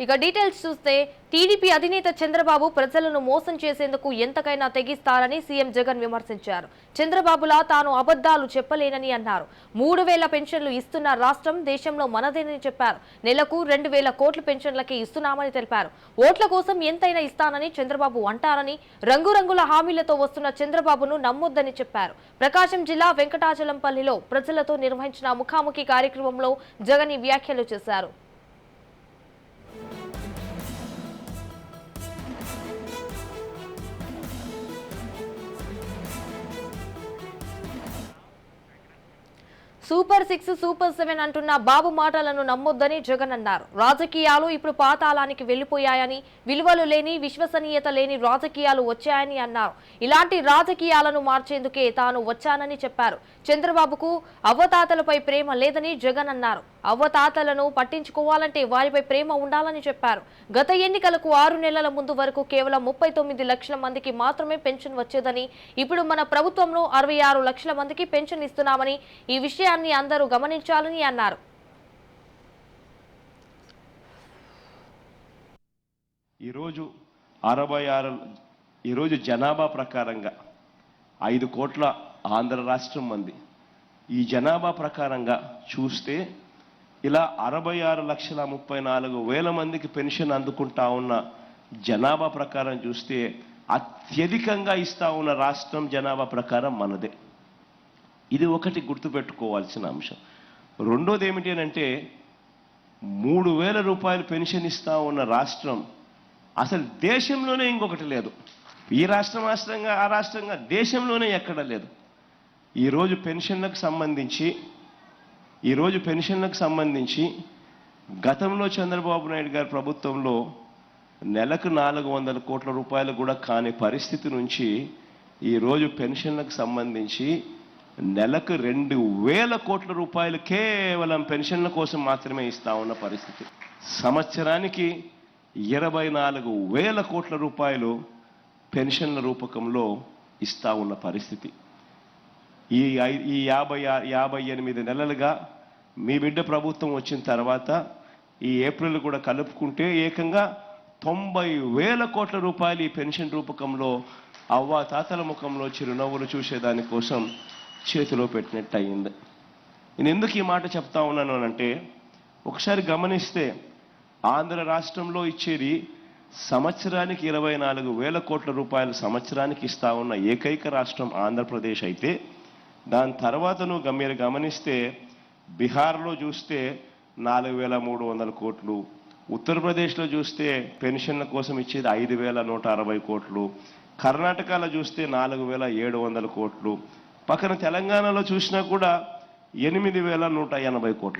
ఇక డీటెయిల్స్ చూస్తే టీడీపీ అధినేత చంద్రబాబు ప్రజలను మోసం చేసేందుకు ఎంతకైనా తెగిస్తారని సీఎం జగన్ విమర్శించారు. చంద్రబాబులా తాను అబద్ధాలు చెప్పలేనని అన్నారు. మూడు వేల పెన్షన్లు ఇస్తున్న రాష్ట్రం దేశంలో మనదేనని చెప్పారు. నెలకు రెండు వేల కోట్ల పెన్షన్లకే ఇస్తున్నామని తెలిపారు. ఓట్ల కోసం ఎంతైనా ఇస్తానని చంద్రబాబు అంటారని రంగురంగుల హామీలతో వస్తున్న చంద్రబాబును నమ్మొద్దని చెప్పారు. ప్రకాశం జిల్లా వెంకటాచలంపల్లిలో ప్రజలతో నిర్వహించిన ముఖాముఖి కార్యక్రమంలో జగన్ ఈ వ్యాఖ్యలు చేశారు. సూపర్ సిక్స్ సూపర్ సెవెన్ అంటున్న బాబు మాటలను నమ్మొద్దని జగన్ అన్నారు. రాజకీయాలు ఇప్పుడు పాతాళానికి వెళ్ళిపోయాయని విలువలు లేని విశ్వసనీయత లేని రాజకీయాలు వచ్చాయని అన్నారు. ఇలాంటి రాజకీయాలను మార్చేందుకే తాను వచ్చానని చెప్పారు. చంద్రబాబుకు అవ్వతాతలపై ప్రేమ లేదని జగన్ అన్నారు. అవ్వతాతలను పట్టించుకోవాలంటే వారిపై ప్రేమ ఉండాలని చెప్పారు. గత ఎన్నికలకు ఆరు నెలల ముందు వరకు కేవలం ముప్పై తొమ్మిది లక్షల మందికి మాత్రమే పెన్షన్ వచ్చేదని ఇప్పుడు మన ప్రభుత్వంలో అరవై ఆరు లక్షల మందికి పెన్షన్ ఇస్తున్నామని ఈ విషయాన్ని అందరూ గమనించాలని అన్నారు. ఈరోజు అరవై ఆరు ఈరోజు జనాభా ప్రకారంగా ఐదు కోట్ల ఆంధ్ర రాష్ట్రం మంది. ఈ జనాభా ప్రకారంగా చూస్తే ఇలా అరవై ఆరు లక్షల ముప్పై నాలుగు వేల మందికి పెన్షన్ అందుకుంటా ఉన్న జనాభా ప్రకారం చూస్తే అత్యధికంగా ఇస్తా ఉన్న రాష్ట్రం జనాభా ప్రకారం మనదే. ఇది ఒకటి గుర్తుపెట్టుకోవాల్సిన అంశం. రెండోది ఏమిటి అని అంటే మూడు వేల రూపాయలు పెన్షన్ ఇస్తా ఉన్న రాష్ట్రం అసలు దేశంలోనే ఇంకొకటి లేదు. ఈ రాష్ట్రం రాష్ట్రంగా ఆ రాష్ట్రంగా దేశంలోనే ఎక్కడ లేదు. ఈరోజు పెన్షన్లకు సంబంధించి ఈరోజు పెన్షన్లకు సంబంధించి గతంలో చంద్రబాబు నాయుడు గారి ప్రభుత్వంలో నెలకు నాలుగు వందల కోట్ల రూపాయలు కూడా కాని పరిస్థితి నుంచి ఈరోజు పెన్షన్లకు సంబంధించి నెలకు రెండు వేల కోట్ల రూపాయలు కేవలం పెన్షన్ల కోసం మాత్రమే ఇస్తా ఉన్న పరిస్థితి. సంవత్సరానికి ఇరవై నాలుగు వేల కోట్ల రూపాయలు పెన్షన్ల రూపకంలో ఇస్తా ఉన్న పరిస్థితి. ఈ ఐ- ఈ యాభై యాభై ఎనిమిది నెలలుగా మీ బిడ్డ ప్రభుత్వం వచ్చిన తర్వాత ఈ ఏప్రిల్ కూడా కలుపుకుంటే ఏకంగా తొంభై వేల కోట్ల రూపాయలు ఈ పెన్షన్ రూపకంలో అవ్వ తాతల ముఖంలో చిరునవ్వులు చూసేదాని కోసం చేతిలో పెట్టినట్టు అయింది నేను ఎందుకు ఈ మాట చెప్తా ఉన్నాను అంటే ఒకసారి గమనిస్తే ఆంధ్ర రాష్ట్రంలో ఇచ్చేది సంవత్సరానికి ఇరవై నాలుగు వేల కోట్ల రూపాయలు సంవత్సరానికి ఇస్తా ఉన్న ఏకైక రాష్ట్రం ఆంధ్రప్రదేశ్ అయితే దాని తర్వాత నువ్వు మీరు గమనిస్తే బీహార్లో చూస్తే నాలుగు వేల మూడు వందల కోట్లు ఉత్తరప్రదేశ్లో చూస్తే పెన్షన్ల కోసం ఇచ్చేది ఐదు వేల నూట అరవై కోట్లు కర్ణాటకలో చూస్తే నాలుగు వేల ఏడు వందల కోట్లు పక్కన తెలంగాణలో చూసినా కూడా ఎనిమిది వేల నూట ఎనభై కోట్లు.